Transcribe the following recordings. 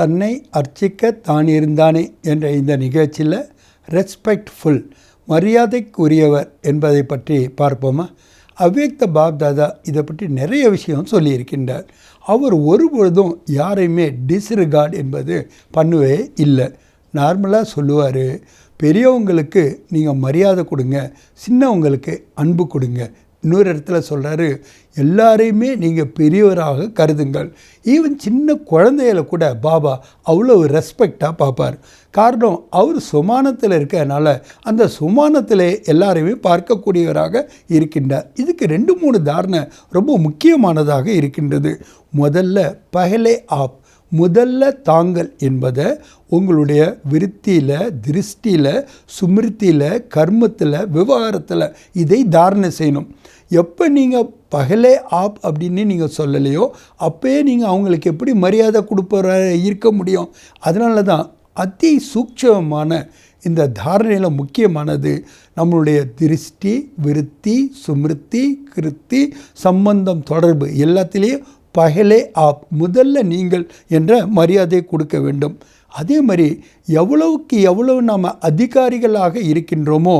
தன்னை அர்ச்சிக்க தான் இருந்தானே என்ற இந்த நிகழ்ச்சியில் ரெஸ்பெக்ட்ஃபுல் மரியாதைக்குரியவர் என்பதை பற்றி பார்ப்போமா? அவ்யக்த பாப்தாதா இதை பற்றி நிறைய விஷயம் சொல்லியிருக்கின்றார். அவர் ஒருபொழுதும் யாரையுமே டிஸ்ரிகார்ட் என்பது பண்ணுவே இல்லை. நார்மலாக சொல்லுவார் பெரியவங்களுக்கு நீங்கள் மரியாதை கொடுங்க சின்னவங்களுக்கு அன்பு கொடுங்க இன்னொரு இடத்துல சொல்கிறாரு எல்லாரையுமே நீங்கள் பெரியவராக கருதுங்கள். ஈவன் சின்ன குழந்தையில கூட பாபா அவ்வளோ ரெஸ்பெக்டாக பார்ப்பார். காரணம் அவர் சுமானத்தில் இருக்கிறதுனால அந்த சுமானத்தில் எல்லாரையுமே பார்க்கக்கூடியவராக இருக்கின்றார். இதுக்கு ரெண்டு மூணு தாரணை ரொம்ப முக்கியமானதாக இருக்கின்றது. முதல்ல பகலே ஆப் முதல்ல தாங்கள் என்பதை உங்களுடைய விருத்தியில் திருஷ்டியில் சுமிருத்தியில் கர்மத்தில் விவகாரத்தில் இதை தாரணை செய்யணும். எப்போ நீங்கள் பகலே ஆப் அப்படின்னு நீங்கள் சொல்லலையோ அப்போயே நீங்கள் அவங்களுக்கு எப்படி மரியாதை கொடுப்பற இருக்க முடியும். அதனால தான் அதி சூட்சமான இந்த தாரணையில் முக்கியமானது நம்மளுடைய திருஷ்டி விருத்தி சுமிருத்தி கிருத்தி சம்பந்தம் தொடர்பு எல்லாத்துலேயும் பகலே ஆப் முதல்ல நீங்கள் என்ற மரியாதை கொடுக்க வேண்டும். அதே மாதிரி எவ்வளவுக்கு எவ்வளவு நாம் அதிகாரிகளாக இருக்கின்றோமோ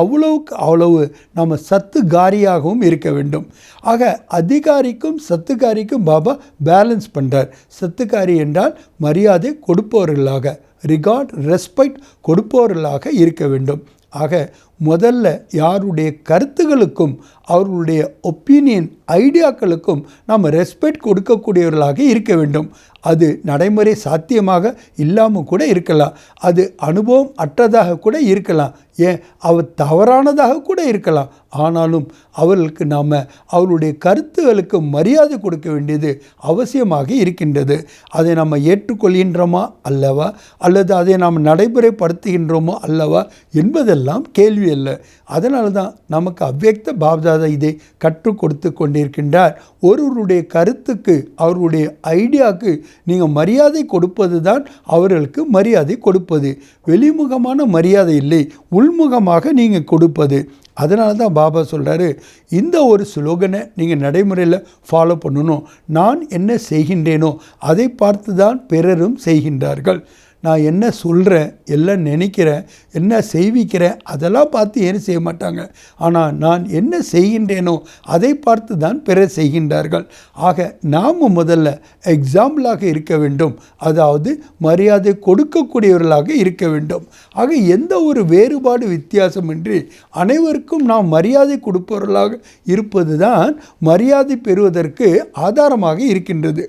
அவ்வளவுக்கு அவ்வளவு நம்ம சத்துகாரியாகவும் இருக்க வேண்டும். ஆக அதிகாரிக்கும் சத்துக்காரிக்கும் பாபா பேலன்ஸ் பண்ணுறார் சத்துக்காரி என்றால் மரியாதை கொடுப்பவர்களாக ரிகார்ட் ரெஸ்பெக்ட் கொடுப்பவர்களாக இருக்க வேண்டும். ஆக முதல்ல யாருடைய கருத்துகளுக்கும் அவர்களுடைய ஒப்பீனியன் ஐடியாக்களுக்கும் நாம் ரெஸ்பெக்ட் கொடுக்கக்கூடியவர்களாக இருக்க வேண்டும். அது நடைமுறை சாத்தியமாக இல்லாமல் கூட இருக்கலாம். அது அனுபவம் அற்றதாக கூட இருக்கலாம். ஏன்? அவர் தவறானதாக கூட இருக்கலாம். ஆனாலும் அவர்களுக்கு நாம் அவருடைய கருத்துகளுக்கு மரியாதை கொடுக்க வேண்டியது அவசியமாக இருக்கின்றது. அதை நம்ம ஏற்றுக்கொள்கின்றோமா அல்லவா? அல்லது அதை நாம் நடைமுறைப்படுத்துகின்றோமோ அல்லவா? என்பதெல்லாம் கேள்வி அல்ல. அதனால தான் நமக்கு அவ்வக்த பாப்தாதா இதை கற்றுக் கொடுத்து கொண்டிருக்கின்றார். ஒருவருடைய கருத்துக்கு அவருடைய ஐடியாவுக்கு நீங்கள் மரியாதை கொடுப்பது தான் அவர்களுக்கு மரியாதை கொடுப்பது. வெளிமுகமான மரியாதை இல்லை உள்முகமாக நீங்கள் கொடுப்பது. அதனால தான் பாபா சொல்கிறாரு இந்த ஒரு ஸ்லோகனை நீங்கள் நடைமுறையில் ஃபாலோ பண்ணணும். நான் என்ன செய்கின்றேனோ அதை பார்த்து தான் பிறரும் செய்கின்றார்கள். நான் என்ன சொல்கிறேன் எல்லாம் நினைக்கிறேன் என்ன செய்விக்கிறேன் அதெல்லாம் பார்த்து ஏன் செய்ய மாட்டாங்க? ஆனால் நான் என்ன செய்கின்றேனோ அதை பார்த்து தான் பிறர் செய்கின்றார்கள். ஆக நாம் முதல்ல எக்ஸாம்பிளாக இருக்க வேண்டும். அதாவது மரியாதை கொடுக்கக்கூடியவர்களாக இருக்க வேண்டும். ஆக எந்த ஒரு வேறுபாடு வித்தியாசமின்றி அனைவருக்கும் நாம் மரியாதை கொடுப்பவர்களாக இருப்பது தான் மரியாதை பெறுவதற்கு ஆதாரமாக இருக்கின்றது.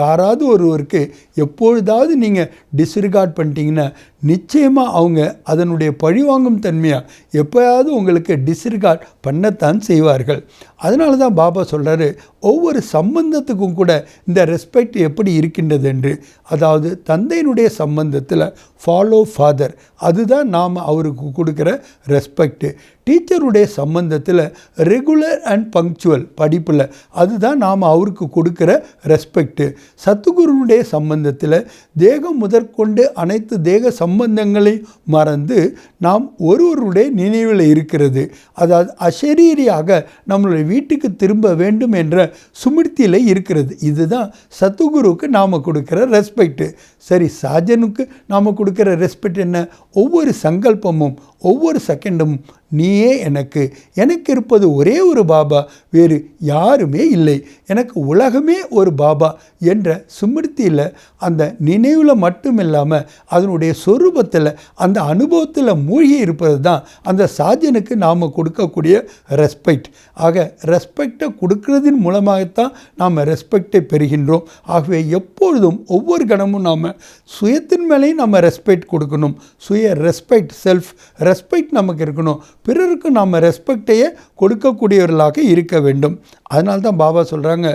யாராவது ஒருவருக்கு எப்பொழுதாவது நீங்கள் டிஸ்ரிகார்ட் பண்ணிட்டீங்கன்னா நிச்சயமாக அவங்க அதனுடைய பழிவாங்கும் தன்மையாக எப்போயாவது உங்களுக்கு டிஸ்ரிகார்ட் பண்ணத்தான் செய்வார்கள். அதனால தான் பாபா சொல்கிறாரு ஒவ்வொரு சம்பந்தத்துக்கும் கூட இந்த ரெஸ்பெக்ட் எப்படி இருக்கின்றது என்று. அதாவது தந்தையினுடைய சம்பந்தத்தில் ஃபாலோ ஃபாதர் அதுதான் நாம் அவருக்கு கொடுக்குற ரெஸ்பெக்ட்டு டீச்சருடைய சம்பந்தத்தில் ரெகுலர் அண்ட் பங்க்சுவல் படிப்பில் அதுதான் நாம் அவருக்கு கொடுக்குற ரெஸ்பெக்டு சத்துகுருனுடைய சம்பந்தத்தில் தேகம் முதற்கொண்டு அனைத்து தேக சம்பந்தங்களை மறந்து நாம் ஒருவருடைய நினைவில் இருக்கிறது. அதாவது அசரீரியாக நம்மளுடைய வீட்டுக்கு திரும்ப வேண்டும் என்ற சுமிர்த்தியில் இருக்கிறது. இதுதான் சத்துகுருக்கு நாம் கொடுக்குற ரெஸ்பெக்ட்டு சரி சாஜனுக்கு நாம் கொடுக்குற ரெஸ்பெக்ட் என்ன? ஒவ்வொரு சங்கல்பமும் ஒவ்வொரு செகண்டும் நீயே எனக்கு. எனக்கு இருப்பது ஒரே ஒரு பாபா வேறு யாருமே இல்லை. எனக்கு உலகமே ஒரு பாபா என்ற சுமிருத்தியில் அந்த நினைவில் மட்டும் இல்லாமல் அதனுடைய சொரூபத்தில் அந்த அனுபவத்தில் மூழ்கி இருப்பது தான் அந்த சாஜனுக்கு நாம் கொடுக்கக்கூடிய ரெஸ்பெக்ட் ஆக ரெஸ்பெக்டை கொடுக்கறதின் மூலமாகத்தான் நாம் ரெஸ்பெக்டை பெறுகின்றோம். ஆகவே எப்பொழுதும் ஒவ்வொரு கணமும் நாம் சுயத்தின் மேலேயும் நம்ம ரெஸ்பெக்ட் கொடுக்கணும். சுய ரெஸ்பெக்ட் செல்ஃப் ரெஸ்பெக்ட் நமக்கு இருக்கணும். பிறருக்கு நாம் ரெஸ்பெக்டையே கொடுக்கக்கூடியவர்களாக இருக்க வேண்டும். அதனால்தான் பாபா சொல்கிறாங்க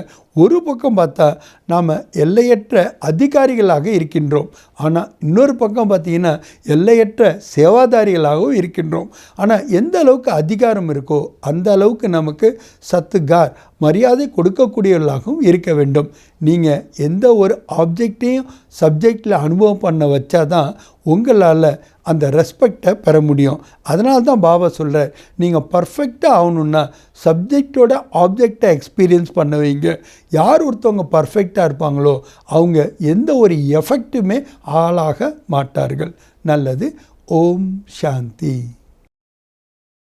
ஒரு பக்கம் பார்த்தா நாம் எல்லையற்ற அதிகாரிகளாக இருக்கின்றோம். ஆனால் இன்னொரு பக்கம் பார்த்தீங்கன்னா எல்லையற்ற சேவாதாரிகளாகவும் இருக்கின்றோம். ஆனால் எந்த அளவுக்கு அதிகாரம் இருக்கோ அந்த அளவுக்கு நமக்கு சத்துகார் மரியாதை கொடுக்கக்கூடியவர்களாகவும் இருக்க வேண்டும். நீங்கள் எந்த ஒரு ஆப்ஜெக்டையும் சப்ஜெக்டில் அனுபவம் பண்ண வச்சா தான் உங்களால் அந்த ரெஸ்பெக்டை பெற முடியும். அதனால தான் பாபா சொல்கிறார் நீங்கள் பர்ஃபெக்டாக ஆகணுன்னா சப்ஜெக்டோட ஆப்ஜெக்டை எக்ஸ்பீரியன்ஸ் பண்ணுவீங்க. யார் ஒருத்தவங்க பர்ஃபெக்டாக இருப்பாங்களோ அவங்க எந்த ஒரு எஃபெக்ட்டுமே ஆளாக மாட்டார்கள். நல்லது. ஓம் சாந்தி.